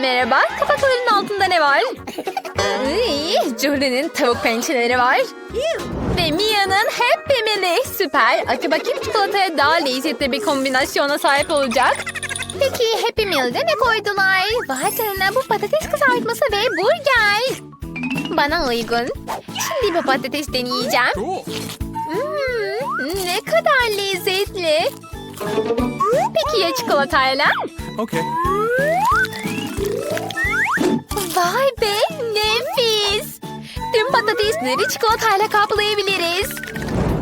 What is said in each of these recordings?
Merhaba, kapakların altında ne var? Julie'nin tavuk pençeleri var. Ve Mia'nın Happy Meal'i. Süper. Akı bakayım çikolataya daha lezzetli bir kombinasyona sahip olacak. Peki Happy Meal'de ne koydular? Vay canına bu patates kızartması ve burger. Bana uygun. Şimdi bir patates deneyeceğim. Hmm, ne kadar lezzetli. Peki ya çikolatayla? Okay. Vay be nefis. Tüm patatesleri çikolatayla kaplayabiliriz.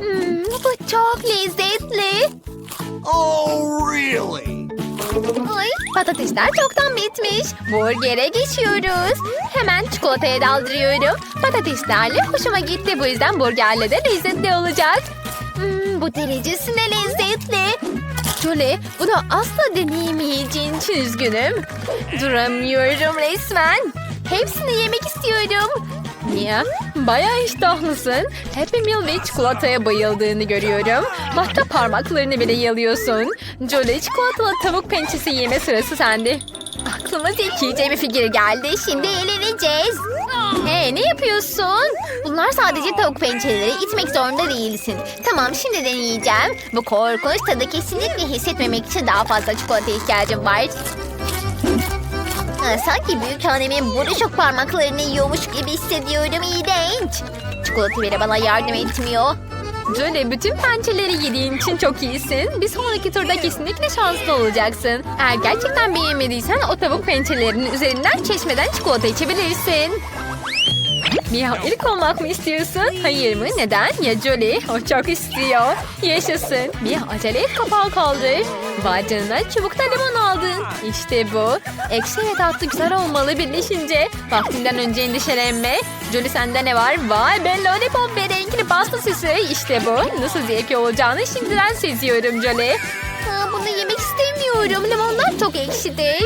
Hmm, bu çok lezzetli. Oh, really? Ay, patatesler çoktan bitmiş. Burger'e geçiyoruz. Hemen çikolataya daldırıyorum. Patateslerle hoşuma gitti. Bu yüzden burgerle de lezzetli olacak. Hmm, bu derecesine lezzetli. Julie, bunu asla deneyemeyeceğin için üzgünüm. Duramıyorum resmen. Hepsini yemek istiyorum. Niye? Bayağı iştahlısın. Happy Meal ve çikolataya bayıldığını görüyorum. Hatta parmaklarını bile yalıyorsun. Jolie çikolatalı tavuk pençesi yeme sırası sende. Aklıma zekice bir fikir geldi. Şimdi eğleneceğiz. Hey ne yapıyorsun? Bunlar sadece tavuk pençeleri. İtmek zorunda değilsin. Tamam şimdi deneyeceğim. Bu korkunç tadı kesinlikle hissetmemek için daha fazla çikolata ihtiyacım var. Ha, sanki büyük annemin buruşuk parmaklarını yiyormuş gibi hissediyorum. İğrenç. Çikolata bile bana yardım etmiyor. Jolie bütün pençeleri yediğin için çok iyisin. Bir sonraki turda kesinlikle şanslı olacaksın. Eğer gerçekten beğenmediysen o tavuk pençelerinin üzerinden çeşmeden çikolata içebilirsin. Mia ilk olmak mı istiyorsun? Hayır mı? Neden? Ya Jolie? O çok istiyor. Yaşasın. Mia acele et kapağı kaldır. Vay çubukta limon aldın. İşte bu. Ekşi ve tatlı güzel olmalı birleşince. Vaktinden önce endişelenme. Jolie sende ne var? Vay be lollipop ve renkli pasta süsü. İşte bu. Nasıl zevkli olacağını şimdiden seziyorum Jolie. Aa, bunu yemek istemiyorum. Limonlar çok ekşidir.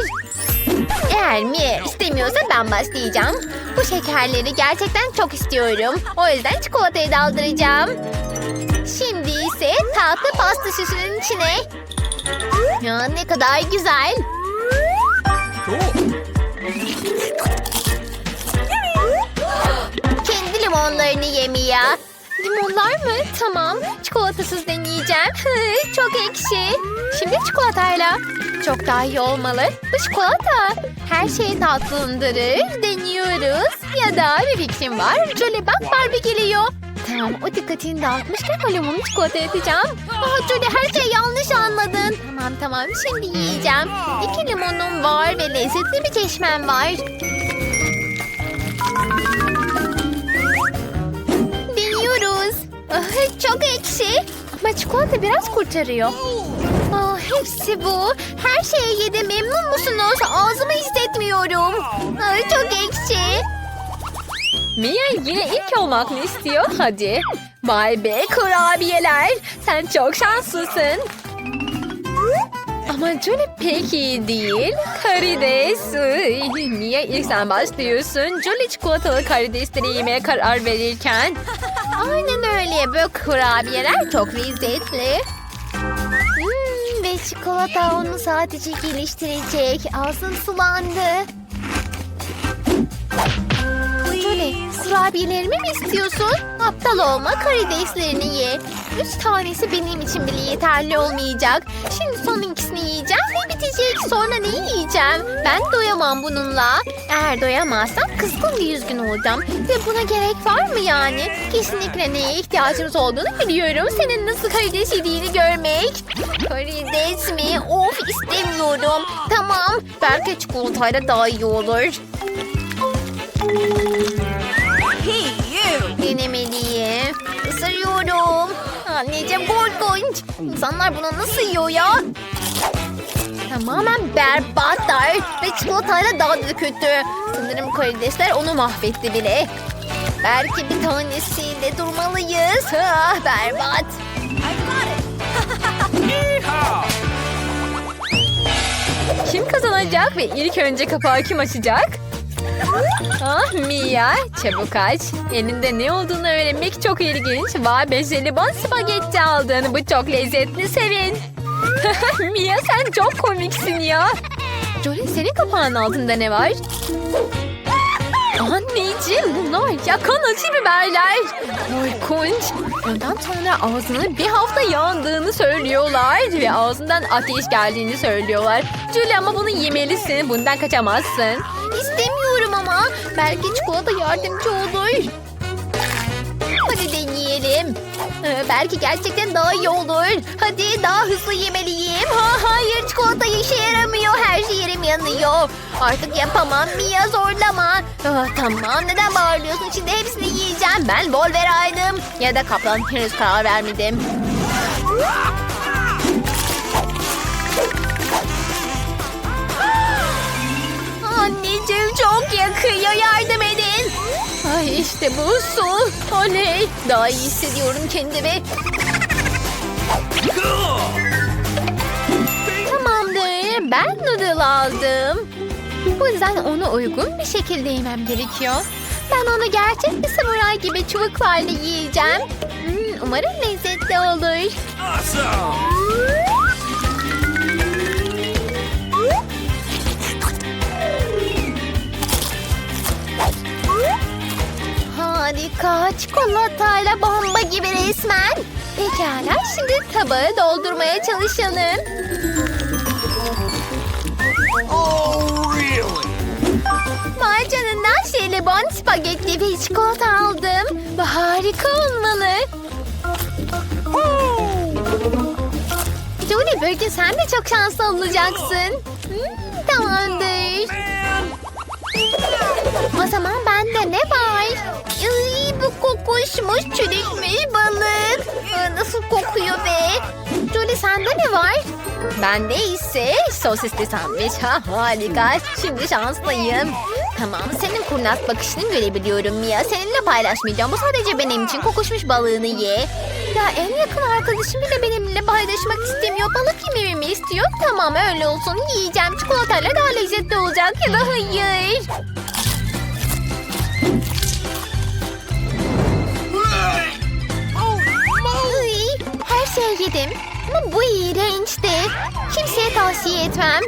Eğer Mia istemiyorsa ben başlayacağım. Bu şekerleri gerçekten çok istiyorum. O yüzden çikolatayı daldıracağım. Şimdi ise tatlı pasta süsünün içine. Ya ne kadar güzel. Kendi limonlarını ye Mia. Limonlar mı? Tamam. Çikolatasız deneyeceğim. Çok ekşi. Şimdi çikolatayla. Çok daha iyi olmalı. Bu çikolata. Her şeyi tatlandırır. Deniyoruz. Ya da bir fikrim var. Jolie bak Barbie geliyor. Tamam o dikkatini dağıtmışken limonu çikolata yapacağım. Aa Jolie her şeyi yanlış anladın. Tamam tamam şimdi yiyeceğim. İki limonum var ve lezzetli bir çeşmem var. Deniyoruz. Ah, çok ekşi. Ama çikolata biraz kurtarıyor. Ah, hepsi bu. Her şeyi yedim. Memnun musunuz? Ağzımı hissetmiyorum. Ah, çok ekşi. Mia yine ilk olmak mı istiyor? Hadi. Vay be kurabiyeler. Sen çok şanslısın. Ama Jolie pek iyi değil. Karides. Niye ilk sen başlıyorsun? Jolie çikolatalı karidesleri yemeye karar verirken. Aynen öyle. Bu kurabiyeler çok lezzetli. Hmm, ve çikolata onu sadece geliştirecek. Ağzım sulandı. Jolie, kurabiyelerimi mi istiyorsun? Aptal olma, karideslerini ye. Üç tanesi benim için bile yeterli olmayacak. Şimdi son ikisini yiyeceğim ve bitecek. Sonra ne yiyeceğim? Ben doyamam bununla. Eğer doyamazsam kızgın bir üzgün olacağım. Ve buna gerek var mı yani? Kesinlikle neye ihtiyacımız olduğunu biliyorum. Senin nasıl karides yediğini görmek. Karides mi? Of istemiyorum. Tamam. Belki çikolatayla daha iyi olur. Anneciğim korkunç. İnsanlar bunu nasıl yiyor ya? Tamamen berbatlar. Ve çikolatayla daha da kötü. Sanırım karidesler onu mahvetti bile. Belki bir tanesiyle durmalıyız. Ah, berbat. Kim kazanacak ve ilk önce kapağı kim açacak? Ah Mia, çabuk aç. Elinde ne olduğunu öğrenmek çok ilginç. Vay be jelibon spagetti aldın. Bu çok lezzetli sevin. Mia sen çok komiksin ya. Jolie senin kapağının altında ne var? Anneciğim bunlar yakan acı biberler. Korkunç. Ondan sonra ağzının bir hafta yandığını söylüyorlar. Ve ağzından ateş geldiğini söylüyorlar. Julie ama bunu yemelisin. Bundan kaçamazsın. İstemiyorum. Belki çikolata yardımcı olur. Hadi deneyelim. Ee, belki gerçekten daha iyi olur. Hadi daha hızlı yemeliyim. Ha, hayır çikolata işe yaramıyor. Her yerim yanıyor. Artık yapamam. Mia zorlama. Ah, tamam neden bağırıyorsun? Şimdi hepsini yiyeceğim. Ben Wolverine'ım. Ya da kaplan henüz karar vermedim. Anneciğim çok yakıyor. Yardım edin. Ay işte bu su. Oley. Daha iyi hissediyorum kendimi. Tamamdır. Ben noodle aldım. Bu yüzden onu uygun bir şekilde yemem gerekiyor. Ben onu gerçek bir samuray gibi çubuklarla yiyeceğim. Hmm, umarım lezzetli olur. Awesome. Çikolatayla bomba gibi resmen. Pekala şimdi tabağı doldurmaya çalışalım. Oh, really? Vay canına jelibon, spagetti ve çikolata aldım. Bu harika olmalı. Julie bugün sen de çok şanslı olacaksın. Hmm, tamamdır. Man. O zaman kokuşmuş çürükmüş balık. Nasıl kokuyor be? Julie sende ne var? Bende ise sosisli sandviç. Ha, harika. Şimdi şanslıyım. Tamam senin kurnaz bakışını görebiliyorum Mia. Seninle paylaşmayacağım. Bu sadece benim için kokuşmuş balığını ye. Ya en yakın arkadaşım bile benimle paylaşmak istemiyor. Balık yememi mi istiyor? Tamam öyle olsun. Yiyeceğim. Çikolatayla daha lezzetli olacak ya da hayır. Şeyi yedim. Ama bu iğrençti. Kimseye tavsiye etmem.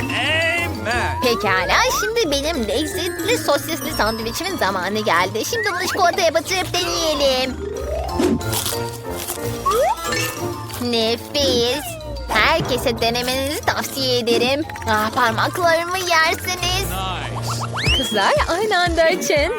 Amen. Pekala şimdi benim lezzetli sosisli sandviçimin zamanı geldi. Şimdi bunu çikolataya batırıp deneyelim. Nefis. Herkese denemenizi tavsiye ederim. Ah, parmaklarımı yersiniz. Nice. Kızlar aynı anda açın.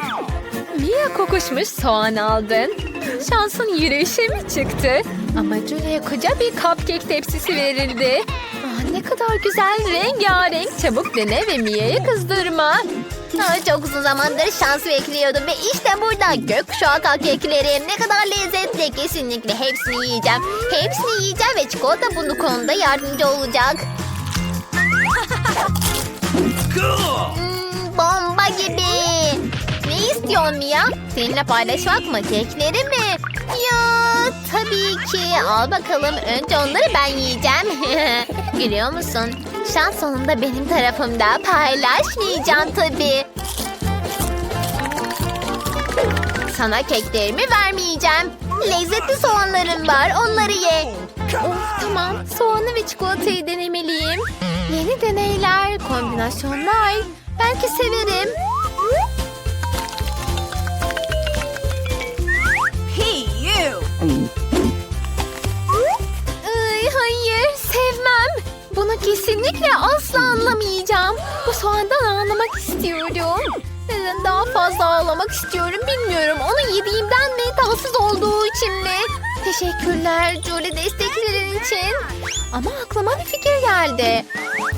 Mia kokuşmuş soğan aldın. Şansın yürüyüşe mi çıktı? Ama Julie'ye koca bir cupcake tepsisi verildi. Ah, ne kadar güzel rengarenk. Çabuk dene ve Mia'yı kızdırma. Ah, çok uzun zamandır şans bekliyordum ve işte burada gökkuşağı cupcake'lerim. Ne kadar lezzetli kesinlikle hepsini yiyeceğim. Hepsini yiyeceğim ve çikolata bu konuda yardımcı olacak. İstiyorsun Mia? Seninle paylaşmak mı? Kekleri mi? Ya tabii ki. Al bakalım. Önce onları ben yiyeceğim. Görüyor musun? Şans sonunda benim tarafımda. Paylaşmayacağım tabii. Sana keklerimi vermeyeceğim. Lezzetli soğanlarım var. Onları ye. Of tamam. Soğanı ve çikolatayı denemeliyim. Yeni deneyler, kombinasyonlar. Belki severim. Kesinlikle asla anlamayacağım. Bu soğandan ağlamak istiyorum. Neden daha fazla ağlamak istiyorum bilmiyorum. Onu yediğimden mi tatsız olduğu için mi? Teşekkürler Julie desteklerin için. Ama aklıma bir fikir geldi.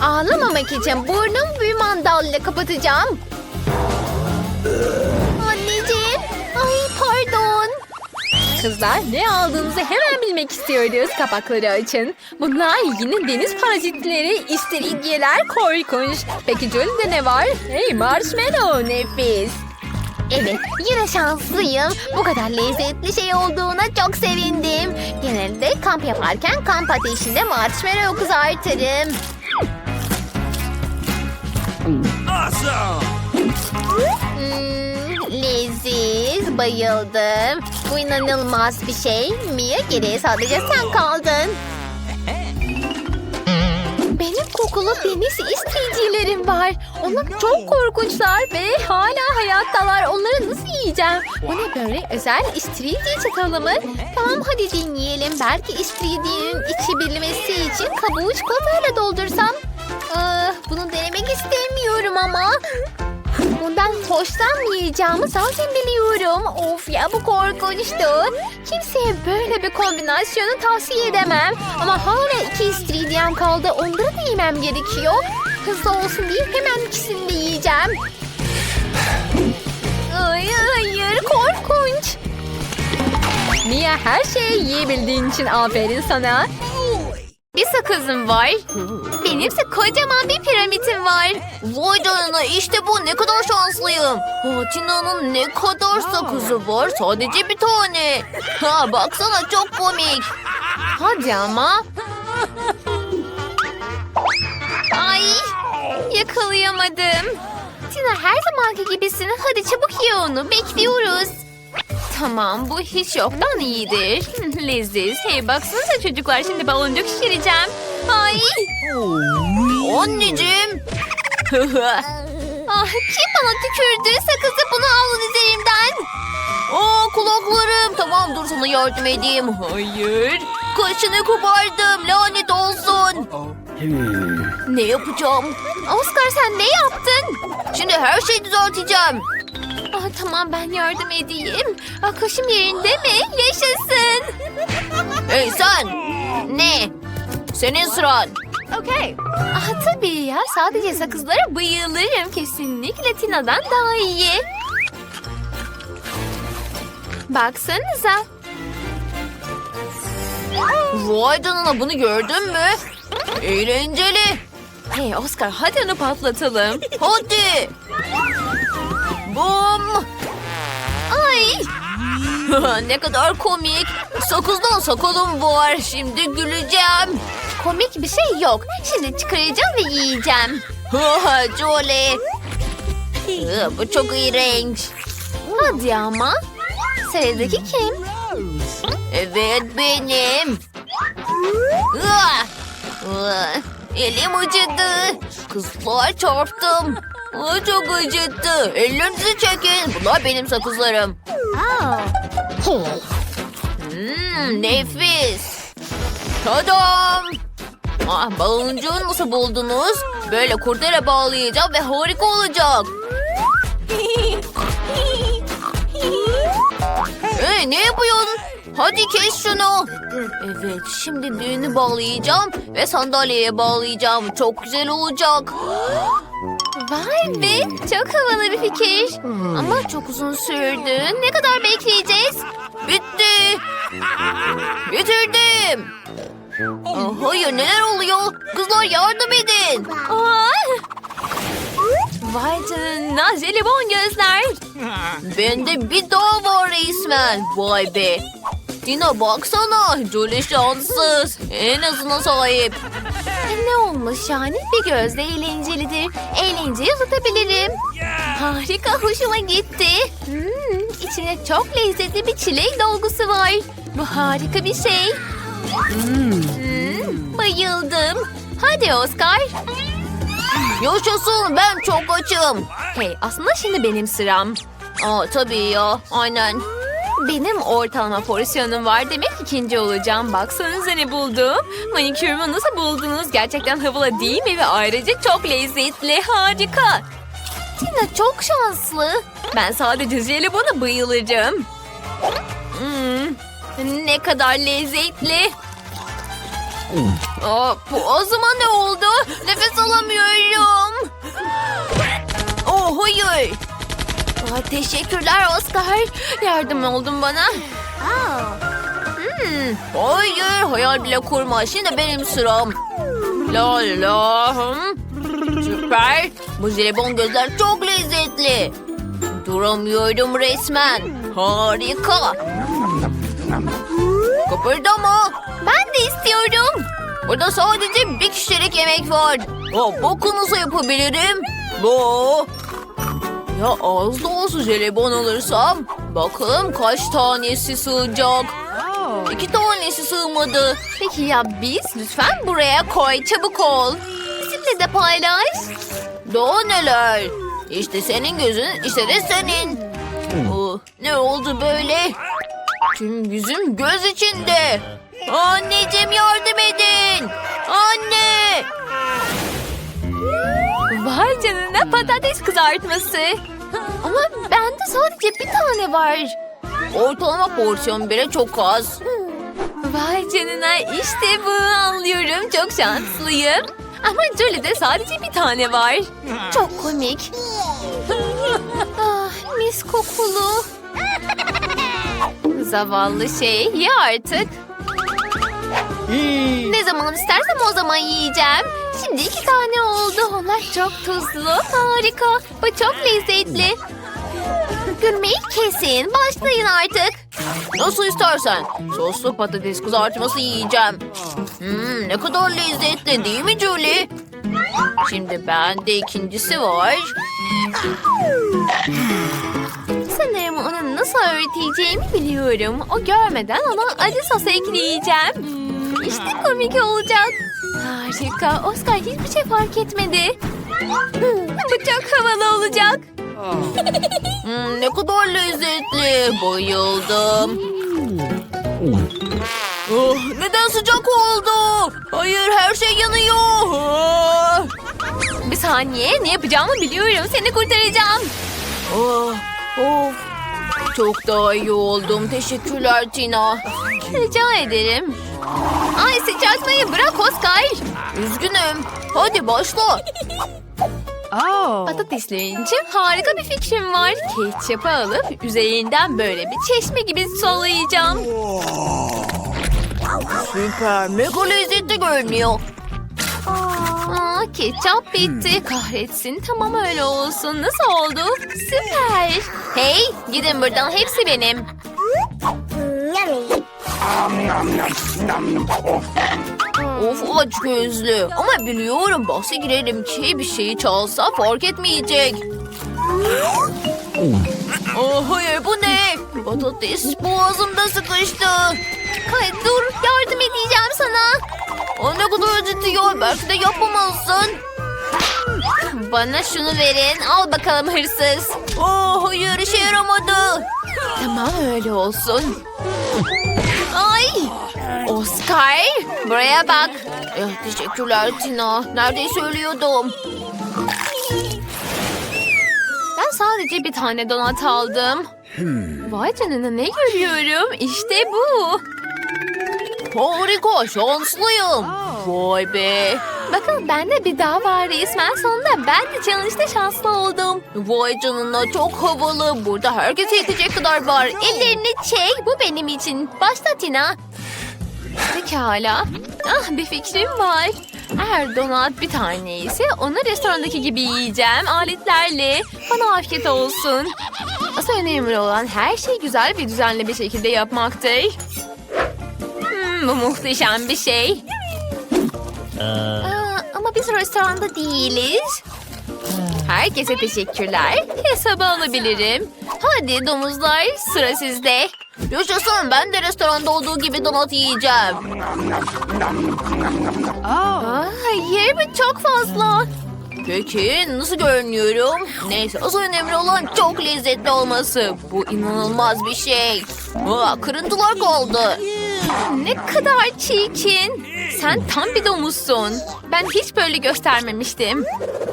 Ağlamamak için burnum bir mandalla kapatacağım. Kızlar ne aldığınızı hemen bilmek istiyoruz. Kapakları açın. Bunlar yine deniz parazitleri, istiridyeler korkunç. Peki Jolie'de ne var? Hey marshmallow nefis. Evet yine şanslıyım. Bu kadar lezzetli şey olduğuna çok sevindim. Genelde kamp yaparken kamp ateşinde marshmallow kızartırım. Awesome. Hmm, leziz, bayıldım. Bu inanılmaz bir şey. Mia geriye sadece sen kaldın. Benim kokulu deniz istiridye'lerim var. Onlar çok korkunçlar ve hala hayattalar. Onları nasıl yiyeceğim? Bu ne böyle özel istiridye çatalı mı? Tamam hadi deneyelim. Belki istiridyenin içebilmesi için kabuğu çikolatayla doldursam. Ah, bunu denemek istemiyorum ama. Bundan hoşlanmayacağımı zaten biliyorum. Of ya bu korkunçtu. Kimseye böyle bir kombinasyonu tavsiye edemem. Ama hala iki istiridyem kaldı. Onları da yemem gerekiyor. Hızlı olsun diye hemen ikisini de yiyeceğim. Ay, hayır korkunç. Mia her şeyi yiyebildiğin için aferin sana. Bir sakızım var. Benimse kocaman bir piramitim var. Vay canına işte bu ne kadar şanslıyım. Ha, Tina'nın ne kadar sakızı var sadece bir tane. Ha baksana çok komik. Hadi ama. Ay yakalayamadım. Tina her zamanki gibisin. Hadi çabuk ye onu. Bekliyoruz. Tamam bu hiç yoktan iyidir. Leziz. Hey baksanıza çocuklar şimdi baloncuk şişireceğim. Ay. Anneciğim. ah, kim bana tükürdü? Sakızı bunu alın üzerimden. Aa kulaklarım. Tamam dur sana yardım edeyim. Hayır. Kaşını kopardım. Lanet olsun. Ne yapacağım? Oscar sen ne yaptın? Şimdi her şeyi düzelteceğim. Ah, tamam ben yardım edeyim. Ah, kaşım yerinde mi? Yaşasın. Hey sen! Ne? Senin sıran. Okay. Ah, tabii ya sadece sakızlara bayılırım. Kesinlikle Tina'dan daha iyi. Baksanıza. Vay canına bunu gördün mü? Eğlenceli. Hey Oscar hadi onu patlatalım. Hadi. Bum. Ay ne kadar komik. Sakızdan sakalım var. Şimdi güleceğim. komik bir şey yok. Şimdi çıkaracağım ve yiyeceğim. Ha, Jolie. Bu çok iğrenç. Hadi ama. Sıradaki kim? Evet benim. Elim acıdı. Kızlar çarptım. Ah, Çok acıttı. Ellerinizi çekin. Bunlar benim sakızlarım. Hmm, nefis. Tadam. Ah, baloncuğu nasıl buldunuz? Böyle kurdele bağlayacağım ve harika olacak. Hey, ne yapıyorsun? Hadi kes şunu. Evet, şimdi düğünü bağlayacağım ve sandalyeye bağlayacağım. Çok güzel olacak. Vay be çok havalı bir fikir. Ama çok uzun sürdü. Ne kadar bekleyeceğiz? Bitti. Bitirdim. Aa, hayır, neler oluyor? Kızlar yardım edin. Aa! Vay canına jelibon gözler. Bende bir daha var resmen. Vay be. Tina baksana. Jolie şanssız. En azına sahip. E, Ne olmuş yani? Bir gözle eğlencelidir. Eğlenceyi uzatabilirim. Harika hoşuma gitti. Hmm, içine çok lezzetli bir çilek dolgusu var. Bu harika bir şey. Hmm, bayıldım. Hadi Oscar. Yaşasın ben çok açım. Hey aslında şimdi benim sıram. Aa tabii ya. Aynen. Benim ortalama porsiyonum var demek ikinci olacağım. Baksanıza ne buldum. Manikürümü nasıl buldunuz? Gerçekten havalı değil mi? Ve ayrıca çok lezzetli. Harika. Tina çok şanslı. Ben sadece jelibona bayılacağım. Hmm, ne kadar lezzetli. Aa, bu o zaman ne oldu? Nefes alamıyorum. Aa, teşekkürler Oscar. Yardım oldun bana. Hmm, hayır hayal bile kurma. Şimdi benim sıram. La la. Süper. Bu jelibon gözler çok lezzetli. Duramıyorum resmen. Harika. Kıpırdama. Ben de istiyorum. Burada sadece bir kişilik yemek var. O boku nasıl yapabilirim? Bu. Ya az da olsa jelibon alırsam. Bakalım kaç tanesi sığacak. İki tanesi sığmadı. Peki ya biz? Lütfen buraya koy. Çabuk ol. Bizimle de paylaş. Daha neler? İşte senin gözün, işte de senin. Oh, ne oldu böyle? Tüm yüzüm göz içinde. Anneciğim yardım edin. Anne. Vay canına patates kızartması. Ama bende sadece bir tane var. Ortalama porsiyon bile çok az. Vay canına işte bu anlıyorum. Çok şanslıyım. Ama Jolie'de sadece bir tane var. Çok komik. ah, mis kokulu. Zavallı şey ye artık. Ne zaman istersem o zaman yiyeceğim. Şimdi iki tane oldu. Onlar çok tuzlu. Harika. Bu çok lezzetli. Gülmeyi kesin. Başlayın artık. Nasıl istersen. Soslu patates kızartması yiyeceğim. Hmm, ne kadar lezzetli değil mi Julie? Şimdi bende ikincisi var. Sanırım onu nasıl öğreteceğimi biliyorum. O görmeden ona acı sos ekleyeceğim. İşte komik olacak. Harika. Oscar hiçbir şey fark etmedi. Bu çok havalı olacak. Hmm, ne kadar lezzetli. Bayıldım. Oh, neden sıcak oldu? Hayır her şey yanıyor. Ah! Bir saniye ne yapacağımı biliyorum. Seni kurtaracağım. Oh, of. Çok daha iyi oldum. Teşekkürler Tina. Rica ederim. Ay sıçratmayı bırak Oscar. Üzgünüm. Hadi başla. Patateslerin için harika bir fikrim var. Ketçapı alıp üzerinden böyle bir çeşme gibi sollayacağım. Süper. Mega lezzetli görünüyor. Aa, ketçap bitti. Kahretsin. Tamam öyle olsun. Nasıl oldu? Süper. Hey gidin buradan. Hepsi benim. Of aç gözlü. Ama biliyorum bahse girerim ki bir şeyi çalsa fark etmeyecek. Oh, hayır bu ne? Patates boğazımda sıkıştı. Hayır dur yardım edeceğim sana. O ne kadar acıtıyor. Belki de yapamazsın. Bana şunu verin. Al bakalım hırsız. Oh hayır işe yaramadı. Tamam öyle olsun. Ay! Oscar! Buraya bak. Eh, teşekkürler Tina. Neredeyse ölüyordum. Ben sadece bir tane donat aldım. Vay canına ne görüyorum? İşte bu. Harika, şanslıyım. Vay be. Bakın bende bir daha var resmen. Sonunda ben de challenge'da şanslı oldum. Vay canına çok havalı. Burada herkese yetecek kadar var. Ellerini çek. Bu benim için. Başla Tina. Pekala. Ah bir fikrim var. Eğer donat bir tane ise onu restorandaki gibi yiyeceğim aletlerle. Bana afiyet olsun. Asıl önemli olan her şeyi güzel ve düzenli bir şekilde yapmaktır. Hmm, bu muhteşem bir şey. Aa, ama biz restoranda değiliz. Herkese teşekkürler. Hesabı alabilirim. Hadi domuzlar sıra sizde. Yaşasın ben de restoranda olduğu gibi donat yiyeceğim. Aa, hayır bu çok fazla. Peki nasıl görünüyorum? Neyse asıl önemli olan çok lezzetli olması. Bu inanılmaz bir şey. Aa, kırıntılar kaldı. Ne kadar çirkin. Sen tam bir domuzsun. Ben hiç böyle göstermemiştim.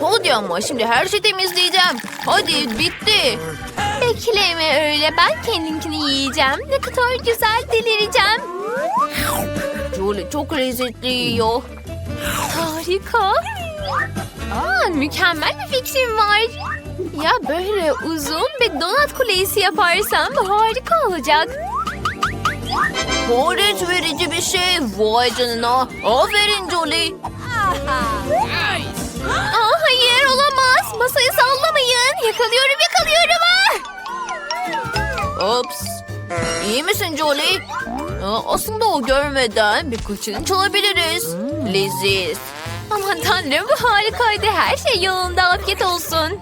Hadi ama şimdi her şeyi temizleyeceğim. Hadi bitti. Bekleme öyle. Ben kendinkini yiyeceğim. Ne kadar güzel delireceğim. Julie çok lezzetli yiyor. Harika. Aa, mükemmel bir fikrim var. Ya böyle uzun bir donat kulesi yaparsam harika olacak. Hayret verici bir şey. Vay canına. Aferin Jolie. Aa, hayır olamaz. Masayı sallamayın. Yakalıyorum yakalıyorum. Ah! Ops. İyi misin Jolie? Aa, aslında o görmeden bir kıçını çalabiliriz. Leziz. Aman tanrım bu harikaydı. Her şey yolunda afiyet olsun.